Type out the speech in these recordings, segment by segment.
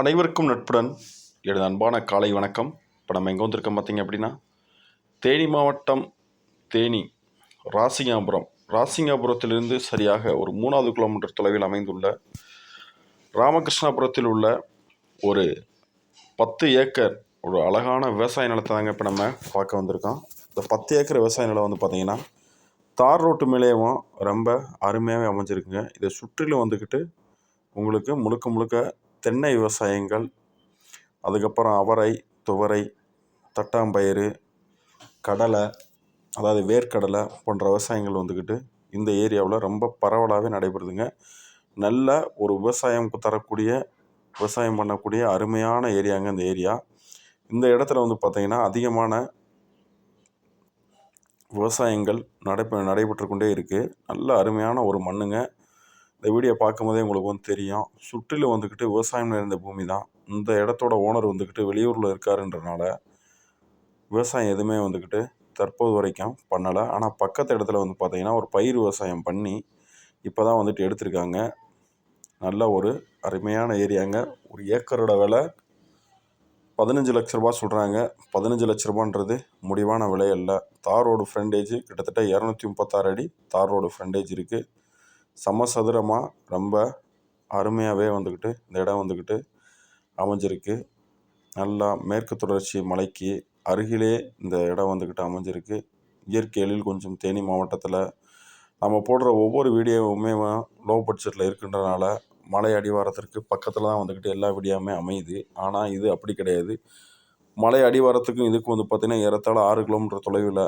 அனைவருக்கும் நட்புடன். எனது அன்பான காலை வணக்கம். இப்போ நம்ம எங்கே வந்திருக்கோம் பார்த்தீங்க அப்படின்னா தேனி மாவட்டம் தேனி ராசிங்காபுரம். ராசிங்காபுரத்திலிருந்து சரியாக ஒரு மூணாவது கிலோமீட்டர் தொலைவில் அமைந்துள்ள ராமகிருஷ்ணாபுரத்தில் உள்ள ஒரு பத்து ஏக்கர் ஒரு அழகான விவசாய நிலத்தை தாங்க இப்போ நம்ம பார்க்க வந்திருக்கோம். இந்த பத்து ஏக்கர் விவசாய நிலம் வந்து பார்த்திங்கன்னா தார் ரோட்டு மேலேயும் ரொம்ப அருமையாகவே அமைஞ்சிருக்குங்க. இதை சுற்றிலும் வந்துக்கிட்டு உங்களுக்கு முழுக்க முழுக்க தென்னை விவசாயங்கள் அதுக்கப்புறம் அவரை துவரை தட்டாம்பயிறு கடலை அதாவது வேர்க்கடலை போன்ற விவசாயங்கள் வந்துக்கிட்டு இந்த ஏரியாவில் ரொம்ப பரவலாகவே நடைபெறுதுங்க. நல்ல ஒரு விவசாயம் தரக்கூடிய விவசாயம் பண்ணக்கூடிய அருமையான ஏரியாங்க இந்த ஏரியா. இந்த இடத்துல வந்து பார்த்திங்கன்னா அதிகமான விவசாயங்கள் நடைபெ நடைபெற்று கொண்டே இருக்குது நல்ல அருமையான ஒரு மண்ணுங்க. இந்த வீடியோ பார்க்கும்போதே உங்களுக்கு வந்து தெரியும். சுற்றிலும் வந்துக்கிட்டு விவசாயம் நிறைந்த பூமி தான். இந்த இடத்தோட ஓனர் வந்துக்கிட்டு வெளியூரில் இருக்காருன்றனால விவசாயம் எதுவுமே வந்துக்கிட்டு தற்போது வரைக்கும் பண்ணலை. ஆனால் பக்கத்து இடத்துல வந்து பார்த்திங்கன்னா ஒரு பயிர் விவசாயம் பண்ணி இப்போ தான் வந்துட்டு எடுத்திருக்காங்க. நல்ல ஒரு அருமையான ஏரியாங்க. ஒரு ஏக்கரோட விலை பதினஞ்சு லட்ச ரூபா சொல்கிறாங்க பதினஞ்சு லட்ச ரூபான்றது முடிவான விலை அல்ல. தார் ரோடு ஃப்ரண்டேஜ் கிட்டத்தட்ட இரநூத்தி முப்பத்தாறு அடி தார் ரோடு ஃப்ரண்டேஜ் இருக்குது சமசதுரமாக ரொம்ப அருமையாகவே வந்துக்கிட்டு இந்த இடம் வந்துக்கிட்டு அமைஞ்சிருக்கு. நல்லா மேற்கு தொடர்ச்சி மலைக்கு அருகிலே இந்த இடம் வந்துக்கிட்டு அமைஞ்சிருக்கு. இயற்கை எழில் கொஞ்சம் தேனி மாவட்டத்தில் நம்ம போடுற ஒவ்வொரு வீடியோவுமே லோ பட்ஜெட்டில் இருக்கின்றனால மலை அடிவாரத்திற்கு பக்கத்தில் தான் வந்துக்கிட்டு எல்லா வீடியோவுமே அமையுது. ஆனால் இது அப்படி கிடையாது. மலை அடிவாரத்துக்கும் இதுக்கும் வந்து பார்த்திங்கன்னா ஏறத்தாழ ஆறு கிலோமீட்டர் தொலைவில்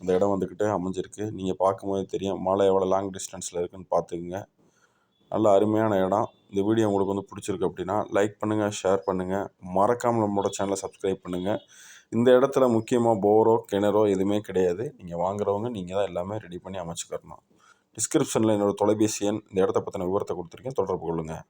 அந்த இடம் வந்துக்கிட்டு அமைஞ்சிருக்கு. நீங்கள் பார்க்கும்போது தெரியும். மலை எவ்வளோ லாங் டிஸ்டன்ஸில் இருக்குதுன்னு பார்த்துக்குங்க. நல்ல அருமையான இடம். இந்த வீடியோ உங்களுக்கு வந்து பிடிச்சிருக்கு அப்படின்னா லைக் பண்ணுங்கள் ஷேர் பண்ணுங்கள் மறக்காமல் நம்மளோட சேனலை சப்ஸ்கிரைப் பண்ணுங்கள் இந்த இடத்துல முக்கியமாக போரோ கிணறோ எதுவுமே கிடையாது. நீங்கள் வாங்குறவங்க நீங்கள் தான் எல்லாமே ரெடி பண்ணி அமைச்சுக்கிறணும். டிஸ்கிரிப்ஷனில் என்னோடய தொலைபேசி எண் இந்த இடத்த பற்றின விவரத்தை கொடுத்துருக்கேன். தொடர்பு கொள்ளுங்கள்